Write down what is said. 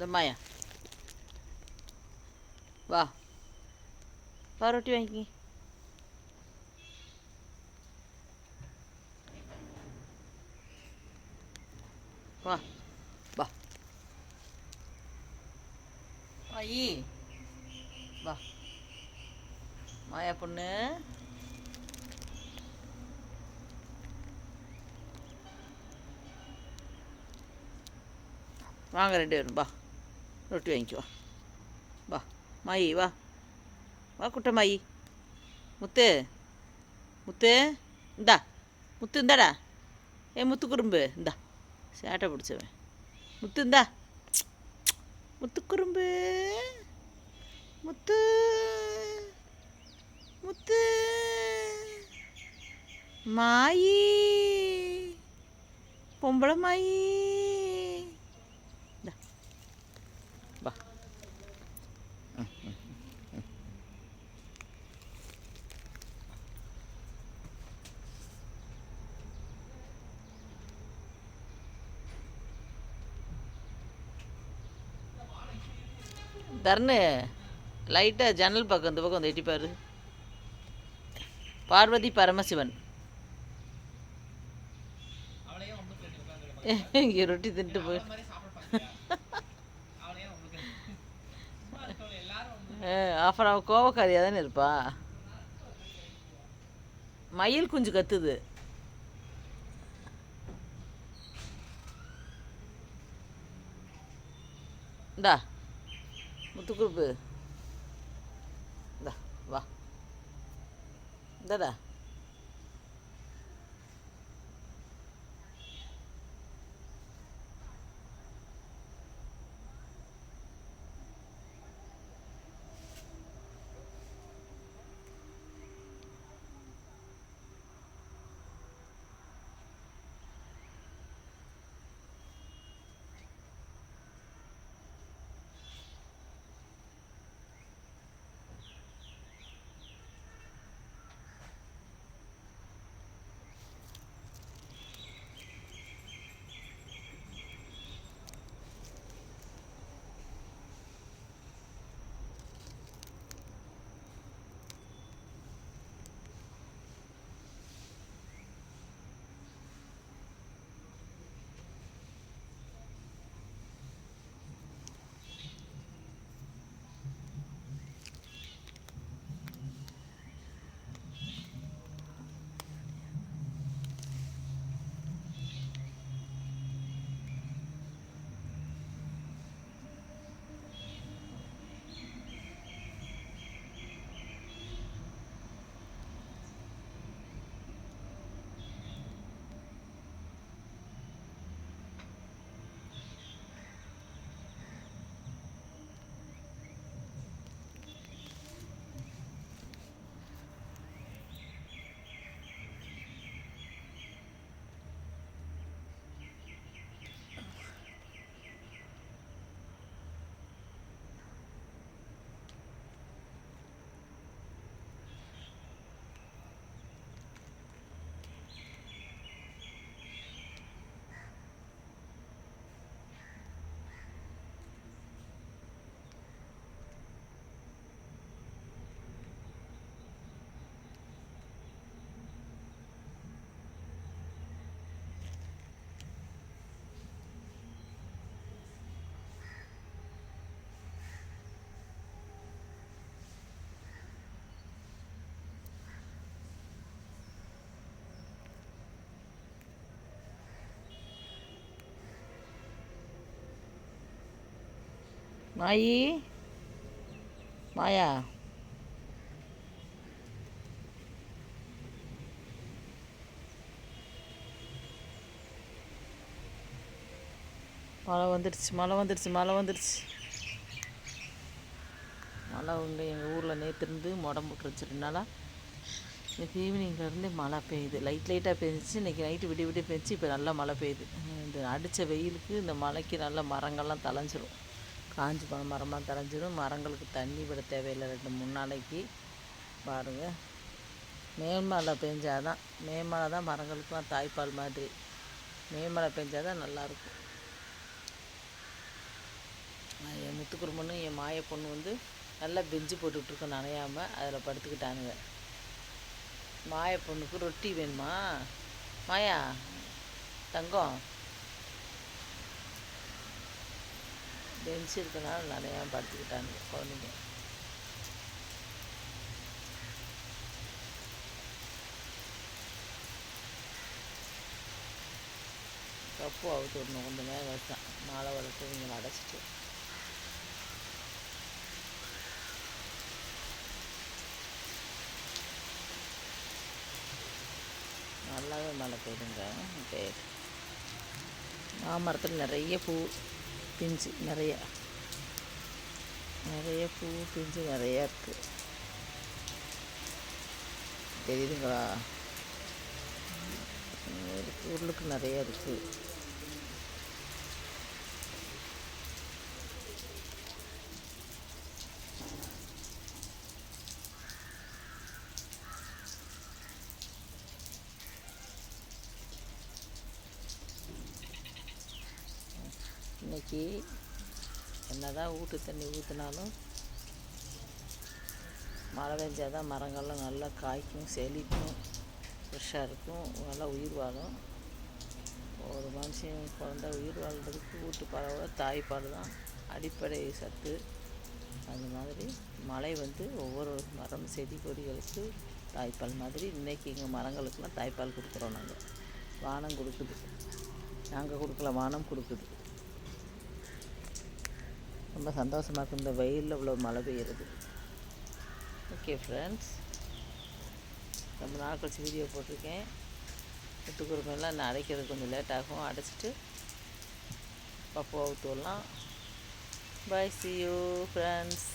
இந்த மாயா. வா. வா ரொட்டி வாங்கி வா. வா. வாயி வா. மாயா பொண்ணு. வாங்க ரெண்டு பேரும் வா. ரொட்டி வாங்கிக்கோ வா வா மாயி வா வா குட்ட மாயி முத்து முத்து இந்தா முத்து இந்தாடா ஏ முத்து குறும்பு இந்தா சேட்டை பிடிச்சவன் முத்து இந்தா முத்து குறும்பு முத்து முத்து மாயி பொம்பளை மாயி இந்தா. வா ம், ம், ம். தர்ணு லைட்டாக ஜன்னல் பக்கம் இந்த பக்கம் வந்து எட்டிப்பார் பாரு. பார்வதி பரமசிவன். இங்கே ரொட்டி தின்ட்டு போய் அப்புறம் அவன் கோவக்காரியாக தானே இருப்பா? மயில் குஞ்சு கத்துது. இந்தா. முத்துக்குறுப்பு இந்தா வா. இந்தாடா. மாயி மாயா மழை வந்துடுச்சு மழை வந்துடுச்சு மழை வந்துடுச்சு. மழை உண்டு எங்கள் ஊரில் நேற்றுருந்து முடம் போட்டுருச்சு இன்னைக்கு நாளாக ஈவினிங்லேருந்து மழை பெய்யுது. லைட் லைட்டாக பெஞ்சிச்சு இன்றைக்கி நைட்டு விடிய விடிய பெஞ்சு இப்போ நல்லா மழை பெய்யுது. இந்த அடித்த வெயிலுக்கு இந்த மழைக்கு நல்ல மரங்கள்லாம் தளைஞ்சிரும் காஞ்சி போன மரமாக தரைஞ்சிடும் மரங்களுக்கு தண்ணி விட தேவையில்லை. ரெண்டு மூணு நாளைக்கு பாருங்கள் மே மழை பெஞ்சாதான் மே மழை தான் மரங்களுக்குலாம் தாய்ப்பால் மாதிரி. மே மழை பெஞ்சாதான் நல்லாயிருக்கும். நான் என் முத்துக்குருமனும் என் மாய பொண்ணு வந்து நல்லா பெஞ்சு போட்டுட்ருக்கோம் நனையாமல் அதில் படுத்துக்கிட்டானுங்க. மாய பொண்ணுக்கு ரொட்டி வேணுமா? மாயா தங்கம். பெஞ்சு இருக்கனால நிறையா படுத்துக்கிட்டாங்க குழந்தைங்க. கப்பு அவுத்து விடணும். கொஞ்சம் நேரம் வச்சேன் மாலை வளர்த்து இவங்களை அடைச்சிட்டு. நல்லாவே மழை பெய்யுங்க பெய்யுது மாமரத்தில் நிறைய பூ. பிஞ்சு நிறையா நிறைய பூ பிஞ்சு நிறையா இருக்குது தெரியுதுங்களா உருளுக்கு நிறையா இருக்குது இன்னைக்கு என்னதான் வீட்டு தண்ணி ஊற்றினாலும் மழை பெஞ்சால் தான் மரங்கள்லாம் நல்லா காய்க்கும் செழிக்கும் ஃப்ரெஷ்ஷாக இருக்கும் நல்லா உயிர் வாழும். ஒரு மனுஷன் குழந்த உயிர் வாழ்கிறதுக்கு வீட்டு பறவை தாய்ப்பால் தான் அடிப்படை சத்து. அந்த மாதிரி மழை வந்து ஒவ்வொரு மரம் செடி கொடிகளுக்கு தாய்ப்பால் மாதிரி. இன்றைக்கி எங்கள் மரங்களுக்கெல்லாம் தாய்ப்பால் கொடுக்குறோம் நாங்கள் வானம் கொடுக்குது. நாங்கள் கொடுக்கல வானம் கொடுக்குது. ரொம்ப சந்தோஷமாக இருக்குது இந்த வெயிலில் இவ்வளோ மழை பெய்யுறது. ஓகே ஃப்ரெண்ட்ஸ் ரொம்ப நாள் கழிச்சு வீடியோ போட்டிருக்கேன். முட்டுக்குருமெல்லாம் நான் அரைக்கிறது கொஞ்சம் லேட் ஆகும். அடைச்சிட்டு பப்பு அவுத்து பாய் சி யூ ஃப்ரெண்ட்ஸ்